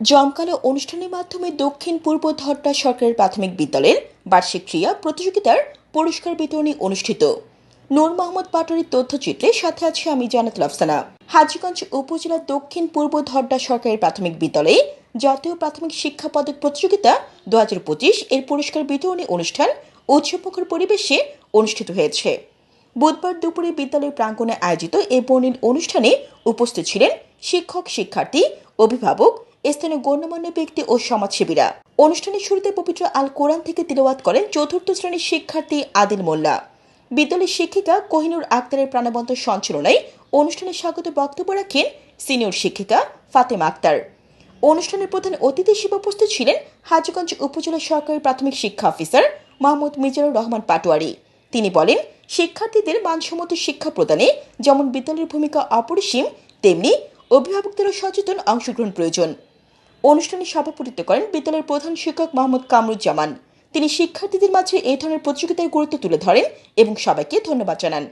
জমকালো অনুষ্ঠানের মাধ্যমে দক্ষিণ পূর্ব ধরটা সরকারের প্রাথমিক বিদ্যালয়ের বার্ষিক ক্রীড়া প্রতিযোগিতার পুরস্কার বিতরণী অনুষ্ঠিত। নূর মোহাম্মদ পাটোয়ারির তথ্যচিত্রে সাথে আছে আমি জানাত লাফসানা হাজীগঞ্জ উপজেলার দক্ষিণ পূর্ব ধরডা সরকারি প্রাথমিক বিদ্যালয়ে জাতীয় প্রাথমিক শিক্ষা পদক প্রতিযোগিতা দু হাজার পঁচিশ এর পুরস্কার বিতরণী অনুষ্ঠান উৎসবমুখর পরিবেশে অনুষ্ঠিত হয়েছে। বুধবার দুপুরে বিদ্যালয় প্রাঙ্গণে আয়োজিত এই বর্ণিল অনুষ্ঠানে উপস্থিত ছিলেন শিক্ষক, শিক্ষার্থী, অভিভাবক স্থানীয় গণ্যমান্য ব্যক্তি ও সমাজসেবীরা। অনুষ্ঠানের শুরুতে পবিত্র আল কোরআন থেকে তিলওয়াত করেন চতুর্থ শ্রেণির শিক্ষার্থী আদিল মোল্লা। বিদ্যালয়ের শিক্ষিকা কোহিনুর আক্তারের প্রাণবন্ত সঞ্চালনায় অনুষ্ঠানে স্বাগত বক্তব্য রাখেন সিনিয়র শিক্ষিকা ফাতেমা আক্তার। অনুষ্ঠানের প্রধান অতিথি হিসেবে উপস্থিত ছিলেন হাজীগঞ্জ উপজেলা সরকারি প্রাথমিক শিক্ষা অফিসার মোহাম্মদ মিজানুর রহমান পাটোয়ারি। তিনি বলেন, শিক্ষার্থীদের মানসম্মত শিক্ষা প্রদানে যেমন বিদ্যালয়ের ভূমিকা অপরিসীম, তেমনি অভিভাবকদেরও সচেতন অংশগ্রহণ প্রয়োজন। অনুষ্ঠানে সভাপতিত্ব করেন বিদ্যালয়ের প্রধান শিক্ষক মোহাম্মদ কামরুজ্জামান। তিনি শিক্ষার্থীদের মাঝে এই ধরনের প্রতিযোগিতার গুরুত্ব তুলে ধরেন এবং সবাইকে ধন্যবাদ জানান।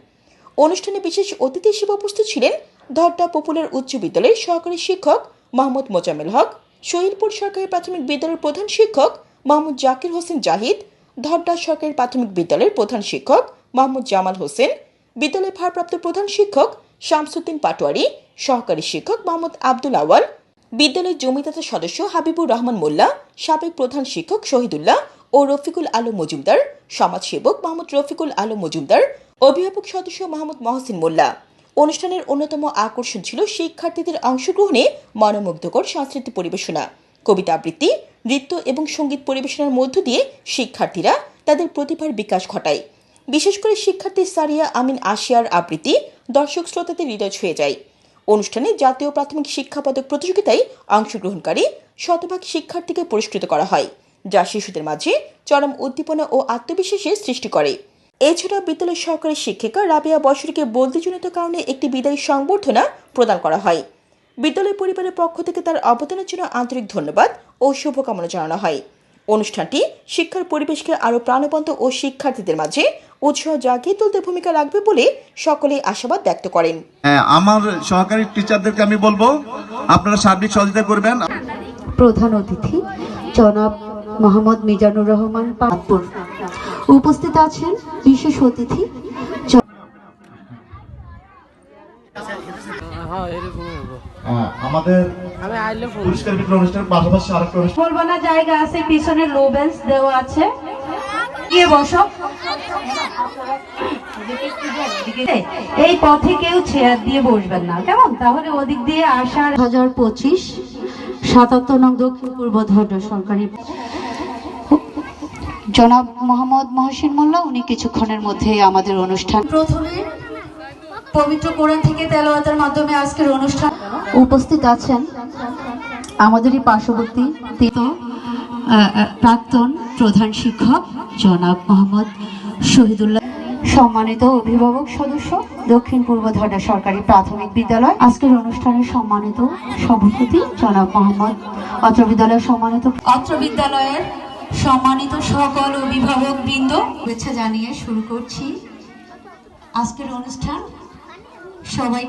অনুষ্ঠানে বিশেষ অতিথি হিসেবে উপস্থিত ছিলেন ধরটা পপুলার উচ্চ বিদ্যালয়ের সহকারী শিক্ষক মোহাম্মদ মোজাম্মেল হক শহীদপুর সরকারি প্রাথমিক বিদ্যালয়ের প্রধান শিক্ষক মোহাম্মদ জাকির হোসেন জাহিদ ধরডা সরকারি প্রাথমিক বিদ্যালয়ের প্রধান শিক্ষক মোহাম্মদ জামাল হোসেন, বিদ্যালয়ের ভারপ্রাপ্ত প্রধান শিক্ষক শামসুদ্দিন পাটোয়ারি, সহকারী শিক্ষক মোহাম্মদ আব্দুল আওয়াল বিদ্যালয়ের জমিদাতা সদস্য হাবিবুর রহমান মোল্লা, সাবেক প্রধান শিক্ষক শহীদুল্লাহ ও রফিকুল আলম মজুমদার, সমাজসেবক মোহাম্মদ রফিকুল আলম মজুমদার, অভিভাবক সদস্য মোহাম্মদ মহসিন মোল্লা। অনুষ্ঠানের অন্যতম আকর্ষণ ছিল শিক্ষার্থীদের অংশগ্রহণে মনোমুগ্ধকর সাংস্কৃতিক পরিবেশনা, কবিতা আবৃত্তি, নৃত্য এবং সংগীত পরিবেশনার মধ্য দিয়ে শিক্ষার্থীরা তাদের প্রতিভার বিকাশ ঘটায়। বিশেষ করে শিক্ষার্থী সারিয়া আমিন আশিয়ার আবৃত্তি দর্শক শ্রোতাদের হৃদয় ছুঁয়ে যায়। অনুষ্ঠানে জাতীয় প্রাথমিক শিক্ষা পদক প্রতিযোগিতায় অংশগ্রহণকারী শতভাগ শিক্ষার্থীকে পুরস্কৃত করা হয়, যা শিশুদের মাঝে চরম উদ্দীপনা ও আত্মবিশ্বাসের সৃষ্টি করে। এছাড়া বিদ্যালয় সহকারী শিক্ষিকা রাবিয়া বসরিকে বদলিজনিত কারণে একটি বিদায়ী সংবর্ধনা প্রদান করা হয়। বিদ্যালয় পরিবারের পক্ষ থেকে তার অবদানের জন্য আন্তরিক ধন্যবাদ ও শুভকামনা জানানো হয়। অনুষ্ঠানটি শিক্ষার পরিবেশকে আরও প্রাণবন্ত ও শিক্ষার্থীদের মাঝে উৎসাহ জাগিয়ে তুলতে ভূমিকা রাখবে বলে সকলেই আশাবাদ ব্যক্ত করেন। হ্যাঁ, আমার সহকারী টিচারদেরকে আমি বলব আপনারা সার্বিক সহযোগিতা করবেন। প্রধান অতিথি জনাব মোহাম্মদ মিজানুর রহমান পাতপুর। উপস্থিত আছেন বিশেষ অতিথি হ্যাঁ আমাদের পুরস্কার বিতরণ অনুষ্ঠানের পাশাপাশি আরেকটা অনুষ্ঠান বলব না জায়গা আছে পিছনে লো বেঞ্চ দেওয়া আছে। গিয়ে বসো। এই পথে কেউ চেয়ার দিয়ে বসবেন না কেমন? তাহলে ওদিক দিয়ে আসার হাজার পঁচিশ সাতাত্তর নং দক্ষিণ পূর্ব ধৈর্য সরকারি জনাব মোহাম্মদ মহসিন মোল্লা উনি কিছুক্ষণের মধ্যে আমাদের অনুষ্ঠান প্রথমে পবিত্র কোরআন থেকে তেলাওয়াতের মাধ্যমে আজকের অনুষ্ঠান উপস্থিত আছেন আমাদেরই পার্শ্ববর্তী প্রাক্তন প্রধান শিক্ষক জনাব মোহাম্মদ শহীদুল্লাহ। সম্মানিত অভিভাবক সদস্য দক্ষিণ পূর্ব ধরনা সরকারি প্রাথমিক বিদ্যালয়। আজকের অনুষ্ঠানের সম্মানিত সভাপতি জনাব মোহাম্মদ অত্র বিদ্যালয়ের সম্মানিত অত্র বিদ্যালয়ের সম্মানিত সকল অভিভাবক বৃন্দ। শুভেচ্ছা জানিয়ে শুরু করছি। আজকের অনুষ্ঠান সবাইকে